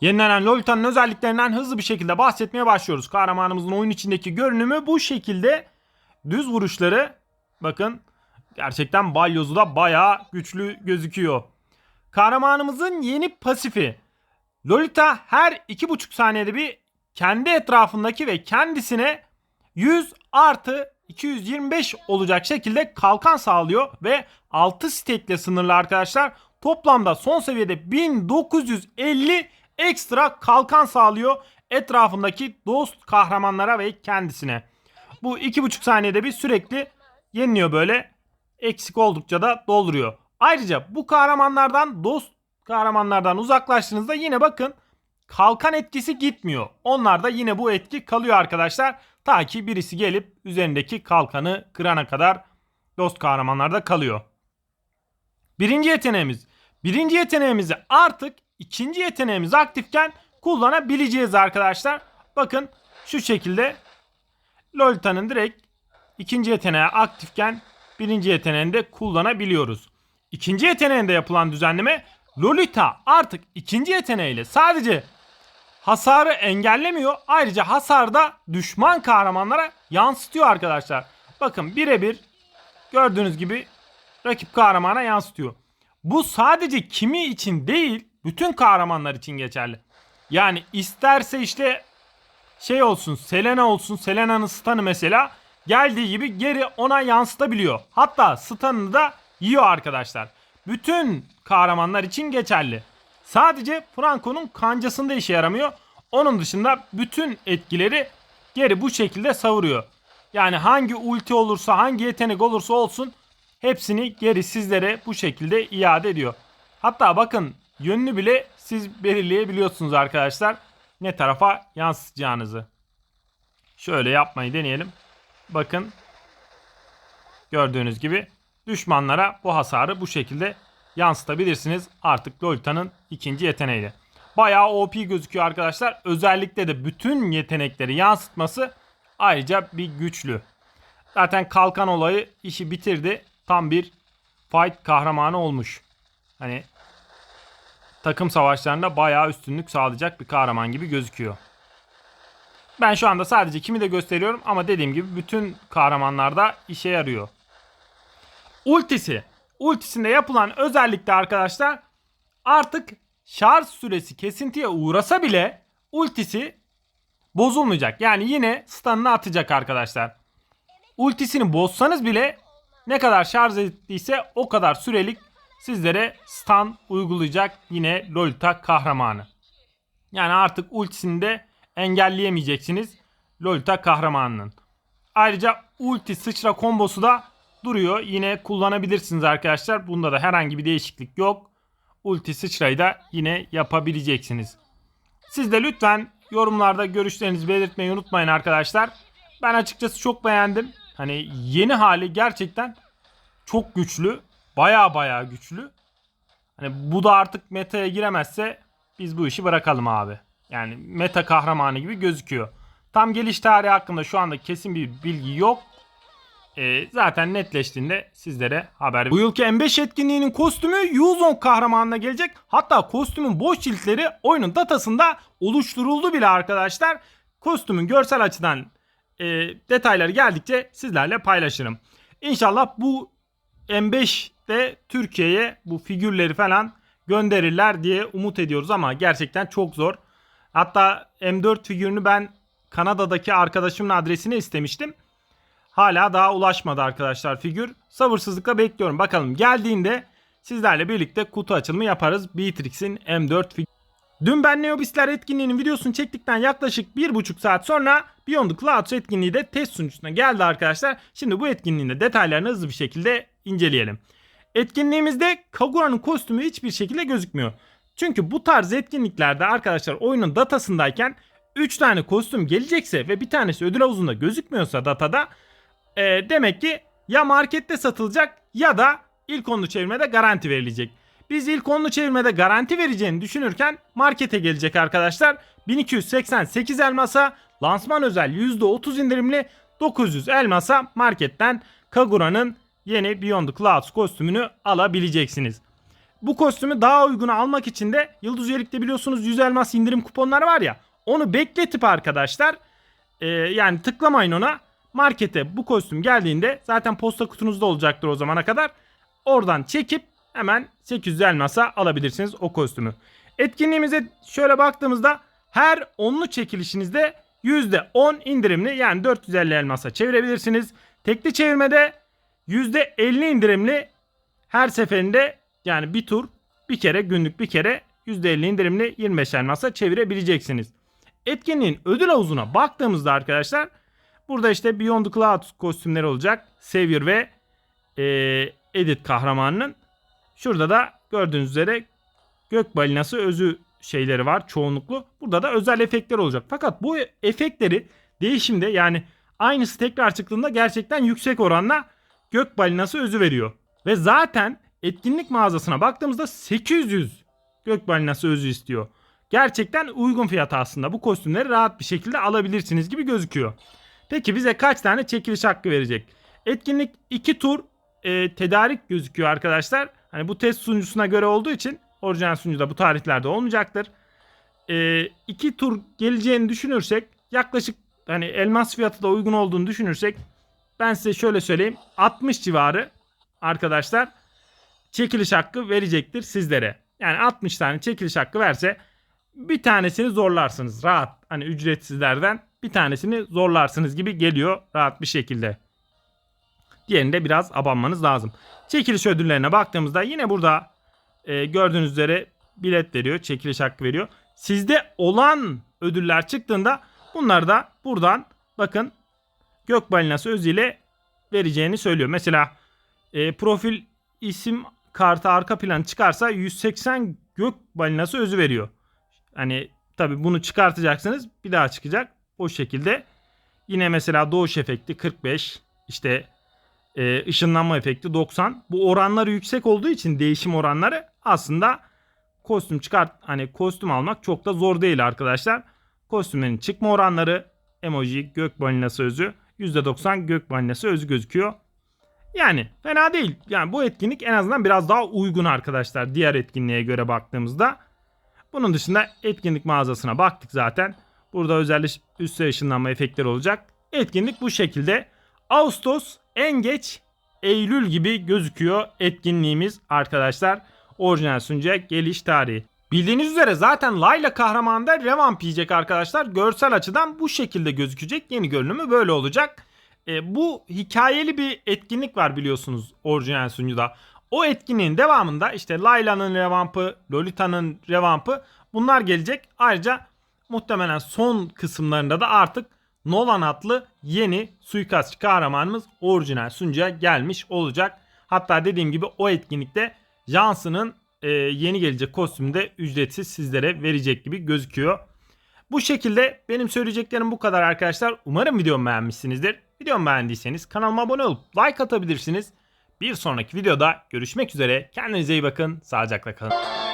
Yenilenen Lolita'nın özelliklerinden hızlı bir şekilde bahsetmeye başlıyoruz. Kahramanımızın oyun içindeki görünümü bu şekilde. Düz vuruşları bakın gerçekten balyozu da bayağı güçlü gözüküyor. Kahramanımızın yeni pasifi. Lolita her 2,5 saniyede bir kendi etrafındaki ve kendisine 100 artı 225 olacak şekilde kalkan sağlıyor ve 6 stekle sınırlı arkadaşlar. Toplamda son seviyede 1950 ekstra kalkan sağlıyor etrafındaki dost kahramanlara ve kendisine. Bu 2,5 saniyede bir sürekli yeniliyor böyle. Eksik oldukça da dolduruyor. Ayrıca bu kahramanlardan dost kahramanlardan uzaklaştığınızda yine bakın kalkan etkisi gitmiyor. Onlarda yine bu etki kalıyor arkadaşlar. Ta ki birisi gelip üzerindeki kalkanı kırana kadar dost kahramanlarda kalıyor. Birinci yeteneğimiz. Birinci yeteneğimizi artık ikinci yeteneğimiz aktifken kullanabileceğiz arkadaşlar. Bakın şu şekilde Lolita'nın direkt ikinci yeteneği aktifken birinci yeteneğini de kullanabiliyoruz. İkinci yeteneğinde yapılan düzenleme Lolita artık ikinci yeteneğiyle sadece hasarı engellemiyor. Ayrıca hasar da düşman kahramanlara yansıtıyor arkadaşlar. Bakın birebir gördüğünüz gibi rakip kahramana yansıtıyor. Bu sadece kimi için değil bütün kahramanlar için geçerli. Yani isterse işte şey olsun Selena olsun Selena'nın stun'ı mesela geldiği gibi geri ona yansıtabiliyor. Hatta stun'ını da yiyor arkadaşlar. Bütün kahramanlar için geçerli. Sadece Franco'nun kancasında işe yaramıyor. Onun dışında bütün etkileri geri bu şekilde savuruyor. Yani hangi ulti olursa hangi yetenek olursa olsun hepsini geri sizlere bu şekilde iade ediyor. Hatta bakın yönünü bile siz belirleyebiliyorsunuz arkadaşlar. Ne tarafa yansıtacağınızı. Şöyle yapmayı deneyelim. Bakın gördüğünüz gibi düşmanlara bu hasarı bu şekilde yansıtabilirsiniz. Artık Lolita'nın ikinci yeteneğiyle. Bayağı OP gözüküyor arkadaşlar. Özellikle de bütün yetenekleri yansıtması ayrıca bir güçlü. Zaten kalkan olayı işi bitirdi. Tam bir fight kahramanı olmuş. Hani takım savaşlarında bayağı üstünlük sağlayacak bir kahraman gibi gözüküyor. Ben şu anda sadece kimi de gösteriyorum ama dediğim gibi bütün kahramanlarda işe yarıyor. Ultisi. Ultisinde yapılan özellikle arkadaşlar artık şarj süresi kesintiye uğrasa bile ultisi bozulmayacak. Yani yine stun'ını atacak arkadaşlar. Ultisini bozsanız bile ne kadar şarj ettiyse o kadar sürelik sizlere stun uygulayacak yine Lolita kahramanı. Yani artık ultisini de engelleyemeyeceksiniz Lolita kahramanının. Ayrıca ulti sıçra kombosu da duruyor. Yine kullanabilirsiniz arkadaşlar. Bunda da herhangi bir değişiklik yok. Ulti sıçrayı da yine yapabileceksiniz. Siz de lütfen yorumlarda görüşlerinizi belirtmeyi unutmayın arkadaşlar. Ben açıkçası çok beğendim. Hani yeni hali gerçekten çok güçlü. Baya baya güçlü. Hani bu da artık meta'ya giremezse biz bu işi bırakalım abi. Yani meta kahramanı gibi gözüküyor. Tam geliş tarihi hakkında şu anda kesin bir bilgi yok. Ee, zaten netleştiğinde sizlere haber Bu yılki M5 etkinliğinin kostümü Yuzon kahramanına gelecek. Hatta kostümün boş ciltleri oyunun datasında oluşturuldu bile arkadaşlar. Kostümün görsel açıdan e, detayları geldikçe sizlerle paylaşırım. İnşallah bu M5'te Türkiye'ye bu figürleri falan gönderirler diye umut ediyoruz ama gerçekten çok zor. Hatta M4 figürünü ben Kanada'daki arkadaşımın adresini istemiştim. Hala daha ulaşmadı arkadaşlar figür. Sabırsızlıkla bekliyorum. Bakalım geldiğinde sizlerle birlikte kutu açılımı yaparız. Beatrix'in M4 figürü. Dün ben Neobisler etkinliğinin videosunu çektikten yaklaşık 1,5 saat sonra Beyond the Clouds etkinliği de test sunucusuna geldi arkadaşlar. Şimdi bu etkinliğin de detaylarını hızlı bir şekilde inceleyelim. Etkinliğimizde Kagura'nın kostümü hiçbir şekilde gözükmüyor. Çünkü bu tarz etkinliklerde arkadaşlar oyunun datasındayken 3 tane kostüm gelecekse ve bir tanesi ödül havuzunda gözükmüyorsa datada e, demek ki ya markette satılacak ya da ilk onlu çevirmede garanti verilecek. Biz ilk onlu çevirmede garanti vereceğini düşünürken markete gelecek arkadaşlar. 1288 elmasa lansman özel %30 indirimli 900 elmasa marketten Kagura'nın yeni Beyond the Clouds kostümünü alabileceksiniz. Bu kostümü daha uyguna almak için de Yıldız Üyelik'te biliyorsunuz 100 elmas indirim kuponları var ya. Onu bekletip arkadaşlar e, yani tıklamayın ona. Markete bu kostüm geldiğinde zaten posta kutunuzda olacaktır o zamana kadar. Oradan çekip hemen 800 elmasa alabilirsiniz o kostümü. Etkinliğimize şöyle baktığımızda her onlu çekilişinizde %10 indirimli yani 450 elmasa çevirebilirsiniz. Tekli çevirmede %50 indirimli her seferinde yani bir tur bir kere günlük bir kere %50 indirimli 25 elmasa çevirebileceksiniz. Etkinliğin ödül havuzuna baktığımızda arkadaşlar burada işte Beyond the Cloud kostümleri olacak. Savior ve e, Edit kahramanının. Şurada da gördüğünüz üzere gök balinası özü şeyleri var çoğunluklu. Burada da özel efektler olacak. Fakat bu efektleri değişimde yani aynısı tekrar çıktığında gerçekten yüksek oranla gök balinası özü veriyor. Ve zaten etkinlik mağazasına baktığımızda 800 gök balinası özü istiyor. Gerçekten uygun fiyata aslında bu kostümleri rahat bir şekilde alabilirsiniz gibi gözüküyor. Peki bize kaç tane çekiliş hakkı verecek? Etkinlik 2 tur e, tedarik gözüküyor arkadaşlar. Hani bu test sunucusuna göre olduğu için orijinal sunucuda bu tarihlerde olmayacaktır. E, tur geleceğini düşünürsek yaklaşık hani elmas fiyatı da uygun olduğunu düşünürsek ben size şöyle söyleyeyim 60 civarı arkadaşlar çekiliş hakkı verecektir sizlere. Yani 60 tane çekiliş hakkı verse bir tanesini zorlarsınız rahat. Hani ücretsizlerden bir tanesini zorlarsınız gibi geliyor rahat bir şekilde. Diğerinde biraz abanmanız lazım. Çekiliş ödüllerine baktığımızda yine burada e, gördüğünüz üzere bilet veriyor. Çekiliş hakkı veriyor. Sizde olan ödüller çıktığında bunlar da buradan bakın gök balinası özüyle vereceğini söylüyor. Mesela e, profil isim kartı arka plan çıkarsa 180 gök balinası özü veriyor. Hani tabi bunu çıkartacaksınız bir daha çıkacak. O şekilde yine mesela doğuş efekti 45 işte e, ışınlanma efekti 90. Bu oranları yüksek olduğu için değişim oranları aslında kostüm çıkart hani kostüm almak çok da zor değil arkadaşlar. Kostümlerin çıkma oranları emoji gök balinası özü %90 gök balinası özü gözüküyor. Yani fena değil. Yani bu etkinlik en azından biraz daha uygun arkadaşlar diğer etkinliğe göre baktığımızda. Bunun dışında etkinlik mağazasına baktık zaten. Burada özel üst ışınlanma efektleri olacak. Etkinlik bu şekilde. Ağustos en geç Eylül gibi gözüküyor etkinliğimiz arkadaşlar. Orijinal sunucuya geliş tarihi. Bildiğiniz üzere zaten Layla kahramanında revamp yiyecek arkadaşlar. Görsel açıdan bu şekilde gözükecek. Yeni görünümü böyle olacak. E, bu hikayeli bir etkinlik var biliyorsunuz orijinal sunucuda. O etkinliğin devamında işte Layla'nın revampı, Lolita'nın revampı bunlar gelecek. Ayrıca muhtemelen son kısımlarında da artık Nolan adlı yeni suikastçı kahramanımız orijinal sunucuya gelmiş olacak. Hatta dediğim gibi o etkinlikte Johnson'ın e, yeni gelecek kostümü de ücretsiz sizlere verecek gibi gözüküyor. Bu şekilde benim söyleyeceklerim bu kadar arkadaşlar. Umarım videomu beğenmişsinizdir. Videomu beğendiyseniz kanalıma abone olup like atabilirsiniz. Bir sonraki videoda görüşmek üzere. Kendinize iyi bakın. Sağlıcakla kalın.